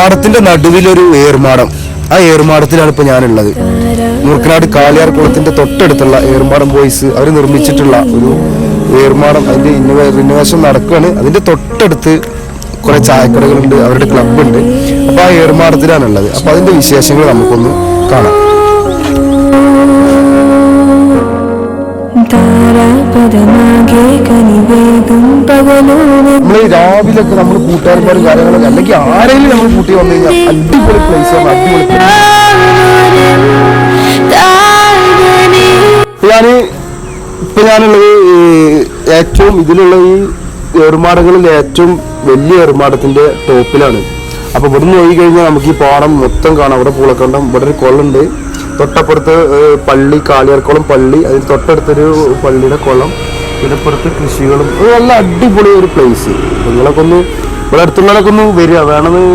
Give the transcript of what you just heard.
പാടത്തിന്റെ നടുവിലൊരു ഏർമാടം ആ ഏർമാടത്തിലാണ് ഇപ്പൊ ഞാനുള്ളത്. മൂർക്കനാട് കാളിയാർ കുളത്തിന്റെ തൊട്ടടുത്തുള്ള ഏർമാടം ബോയ്സ് അവർ നിർമ്മിച്ചിട്ടുള്ള ഒരു ഏർമാടം അതിന്റെ റിനോവേഷൻ നടക്കുകയാണ് അതിന്റെ തൊട്ടടുത്ത് കുറെ ചായക്കടകളുണ്ട് അവരുടെ ക്ലബ് ഉണ്ട്. അപ്പൊ ആ ഏർമാടത്തിലാണുള്ളത് അപ്പൊ അതിന്റെ വിശേഷങ്ങൾ നമുക്കൊന്ന് കാണാം. താരാപദമാകെ കനിവേകും പകലോനെ നമ്മൾ രാവിലെ നമ്മൾ കൂട്ടുകാരന്മാരും കാര്യങ്ങളൊക്കെ അല്ലെങ്കിൽ ആരെങ്കിലും നമ്മൾ കൂട്ടി വന്നു കഴിഞ്ഞാൽ അടിപൊളി പ്ലേസ് ആണ് അടിപൊളി place. ഇപ്പൊ ഞാൻ ഇപ്പൊ ഞാനുള്ളത് ഏറ്റവും ഇതിലുള്ള ഈ ഏർമാടങ്ങളിൽ ഏറ്റവും വലിയ ഏർമാടത്തിന്റെ ടോപ്പിലാണ്. അപ്പൊ ഇവിടുന്ന് പോയി കഴിഞ്ഞാൽ നമുക്ക് ഈ പാടം മൊത്തം കാണാം. ഇവിടെ പൂളക്കണ്ടം ഇവിടെ ഒരു കൊള്ളുണ്ട് തൊട്ടപ്പുറത്ത് പള്ളി കാളിയാർക്കുളം പള്ളി. അതിന് തൊട്ടടുത്തൊരു പള്ളിയുടെ കുളം. ഇതിനപ്പുറത്ത് കൃഷികളും നല്ല അടിപൊളി ഒരു പ്ലേസ് നിങ്ങളൊക്കെ ഒന്ന് ഇവിടെ അടുത്തുള്ളവരൊക്കെ ഒന്ന് വരിക. വേണമെന്ന്